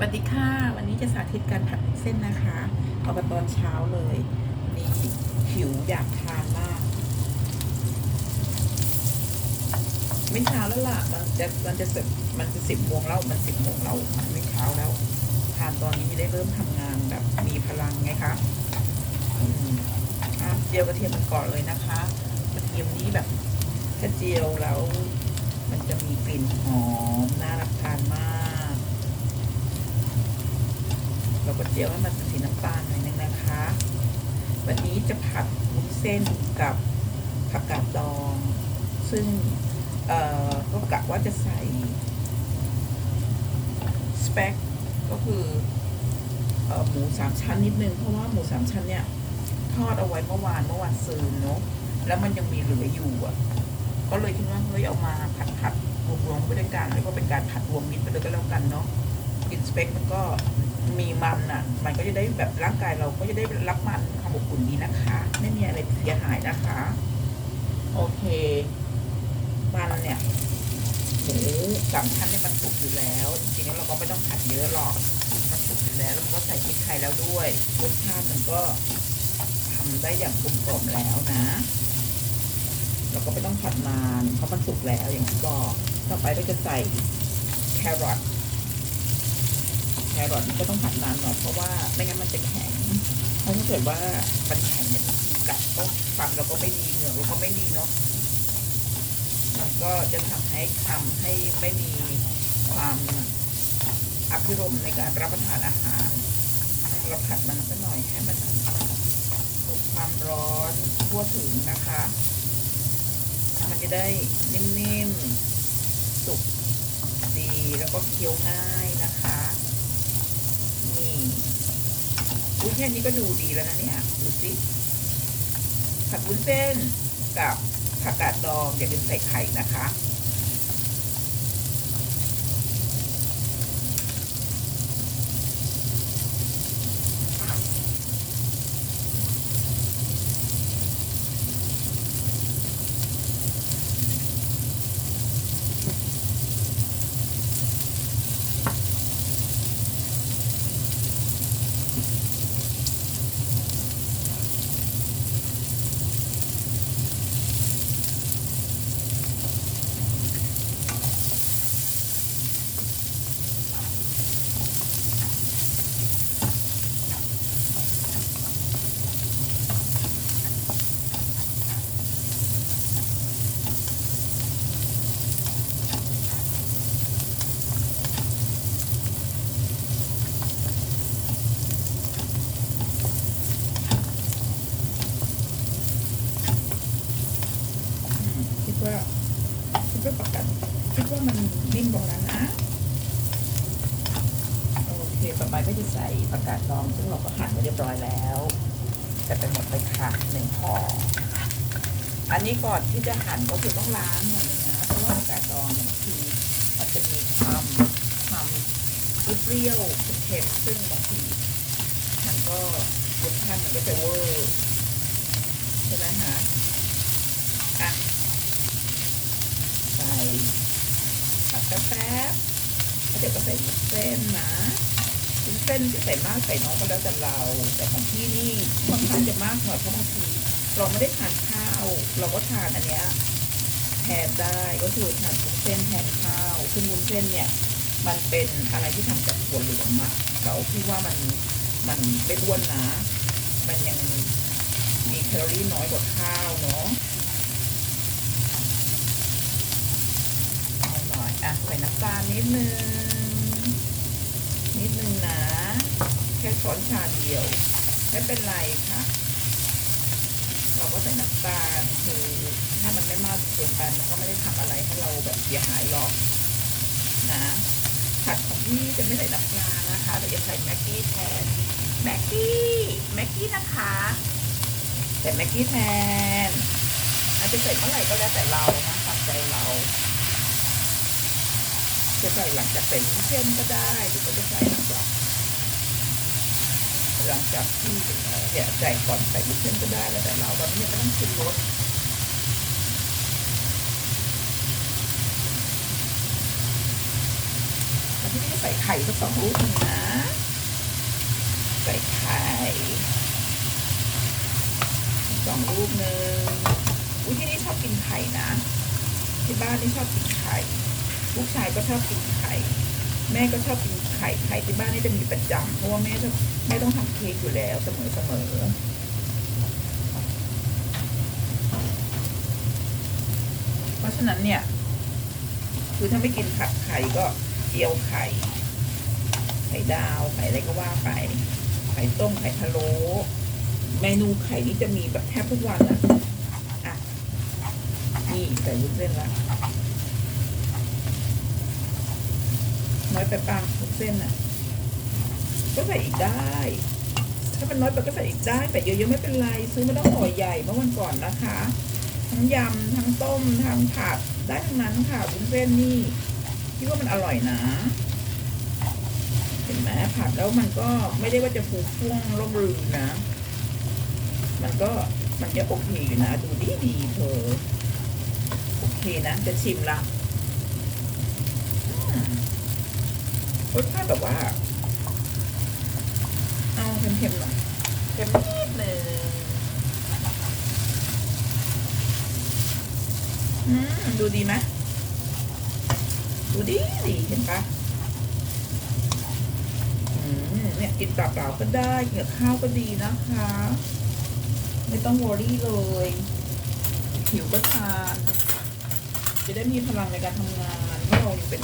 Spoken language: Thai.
วัสดีค่ะ วันนี้จะสาธิตการผัดเส้นนะคะเอาไปตอนเช้าเลยวันนี้หิวอยากทานมาก ไม่เช้าแล้วล่ะ มันจะมันจะสิบมันจะสิบโมงแล้วมันสิบโมงแล้วมันไม่เช้าแล้ว ทานตอนนี้ได้เริ่มทำงานแบบมีพลังไงคะอืมอะเจียวกระเทียมมันก่อนเลยนะคะ กระเทียมนี้แบบถ้าเจียวแล้ว มันจะมีกลิ่นหอมน่ารับทานมาก เราก็เจียวให้มันเป็นสีน้ำตาลหน่อยนึงนะคะ วันนี้จะผัดวุ้นเส้นกับผักกาดดอง ซึ่งเอ่อก็กะว่าจะใส่สเปกก็คือเอ่อหมูสามชั้นนิดนึง เพราะว่าหมูสามชั้นเนี่ยทอดเอาไว้เมื่อวานเมื่อวานซืนเนาะแล้วมันยังมีเหลืออยู่อะ ก็เลยคิดว่าเฮ้ยเอามาผัดผัดรวมๆไปด้วยกันแล้วก็เป็นการผัดรวมมิตรไปเลยก็แล้วกันเนาะกินสเปกมันก็ มีมันอะ มันก็จะได้แบบร่างกายเราก็จะได้รับมันความอบอุ่นดีนะคะ ไม่มีอะไรเสียหายนะคะ โอเค มันเนี่ยหมูสามชั้นเนี่ยมันสุกอยู่แล้วจริงๆเราก็ไม่ต้องผัดเยอะหรอก มันสุกอยู่แล้วแล้วมันก็ใส่พริกไทยแล้วด้วยรสชาติมันก็ทำได้อย่างกลมกล่อมแล้วนะเราก็ไม่ต้องผัดนานเพราะมันสุกแล้วอย่างที่บอกต่อไปก็จะใส่แครอท รอทก็ต้องผัดนานหน่อยเพราะว่าไม่งั้นมันจะแข็งเพราะถ้าเกิดว่ามันแข็งเนี่ยกัดก็ฟันเราก็ไม่ดีเหงือกเราก็ไม่ดีเนาะมันก็จะทำให้ทำให้ไม่มีความอภิรมในการรับประทานอาหารเราผัดมันสักหน่อยให้มันถูกความร้อนทั่วถึงนะคะ มันจะได้นิ่มๆสุกดีแล้วก็เคี้ยวง่ายนะคะ นี่ อุ้ยแค่นี้ก็ดูดีแล้วนะเนี่ยดูสิผัดวุ้นเส้นกับผักกาดดองอย่าลืมใส่ไข่นะคะ ว่าคิดว่าประกันคิดว่ามันนิ่มตรงนั้นนะโอเคต่อไปก็จะใส่ผักกาดดองซึ่งเราก็หั่นไว้เรียบร้อยแล้วแต่ไปหมดไปค่ะหนึ่งห่ออันนี้ก่อนที่จะหั่นก็คือต้องล้างหน่อยนะเพราะว่าผักกาดดองเนี่ยบางทีมันจะมีความความเปรี้ยวเค็มซึ่งบางทีมันก็รสชาติมันก็จะเวอร์ใช่ไหมฮะอะ ใส่ผัดแป๊บๆแล้วเดี๋ ยวก็ใส่เส้นนะวุ้นเส้นจะใส่มากใส่น้อยก็แล้วแต่เรา แต่ของพี่นี่ค่อนข้างจะมากหน่อยเพราะบางทีเราไม่ได้ทานข้าว เราก็ทานอันเนี้ยแทนได้ก็คือทานวุ้นเส้นแทนข้าวซึ่งวุ้นเส้นเนี่ย มันเป็นอะไรที่ทำจากถั่วเหลืองอะเราพี่ว่ามันมันไม่อ้วนนะ มันยังมีแคลอรี่น้อยกว่าข้าวเนาะเอาหน่อยอะใส่น้ำตาลนิดนึง นิดนึงนะ แค่ช้อนชาเดียว ไม่เป็นไรค่ะ เราก็ใส่น้ำตาลคือถ้ามันไม่มากจนเกินไปมันก็ไม่ได้ทำอะไรให้เราแบบเสียหายหรอกนะผัดของพี่จะไม่ใส่น้ำปลานะคะแต่จะใส่แม็กกี้แทนแม็กกี้แม็กกี้นะคะใส่แม็กกี้แทนอาจจะใส่เมื่อไหร่ก็แล้วแต่เรานะตามใจเรา จะใส่หลังจากใส่วุ้นเส้นก็ได้หรือก็จะใส่หลังจากหลังจากที่เออเนี่ยใส่ก่อนใส่วุ้นเส้นก็ได้แล้วแต่เราตอนนี้ยังไม่ต้องชิมรสแล้วพี่ใส่ไข่สักสองลูกหนึงนะ ใส่ไข่สองลูกหนึ่งอุ้ยที่นี่ชอบกินไข่นะ ที่บ้านนี่ชอบกินไข่ ลูกชายก็ชอบกินไข่ แม่ก็ชอบกินไข่ไข่ที่บ้านนี่จะมีประจำเพราะว่าแม่ชอบแม่ต้องทำเค้กอยู่แล้วเสมอเสมอเพราะฉะนั้นเนี่ย คือถ้าไม่กินผัดไข่ก็เจียวไข่ ไข่ดาวไข่อะไรก็ว่าไป ไข่ต้มไข่พะโล้เมนูไข่นี่จะมีแบบแทบทุกวันอะอะนี่ใส่วุ้นเส้นละ น้อยไปปางเส้นอะก็ใส่อีกได้ ถ้าเป็นน้อยไปก็ใส่อีกได้ แต่เยอะๆไม่เป็นไร ซื้อมาต้องห่อใหญ่เมื่อวันก่อนนะคะ ทั้งยำทั้งต้มทั้งผัดได้ทั้งนั้นค่ะวุ้นเส้นนี่คิดว่ามันอร่อยนะ เห็นไหมผัดแล้วมันก็ไม่ได้ว่าจะฟูฟ่วงร่มรื่นนะ มันก็มันจะโอเคอยู่นะ ดูดีดีเธอโอเคนะ จะชิมละ รสชาติแบบว่า เอาเค็มๆหน่อยเค็มนิดนึงอืมดูดีไหมดูดีดีเห็นปะอืมเนี่ยกินเปล่าๆก็ได้กินกับข้าวก็ดีนะคะ ไม่ต้องวอรี่เลย หิวก็ทาน จะได้มีพลังในการทำงานเพราะเรายังเป็น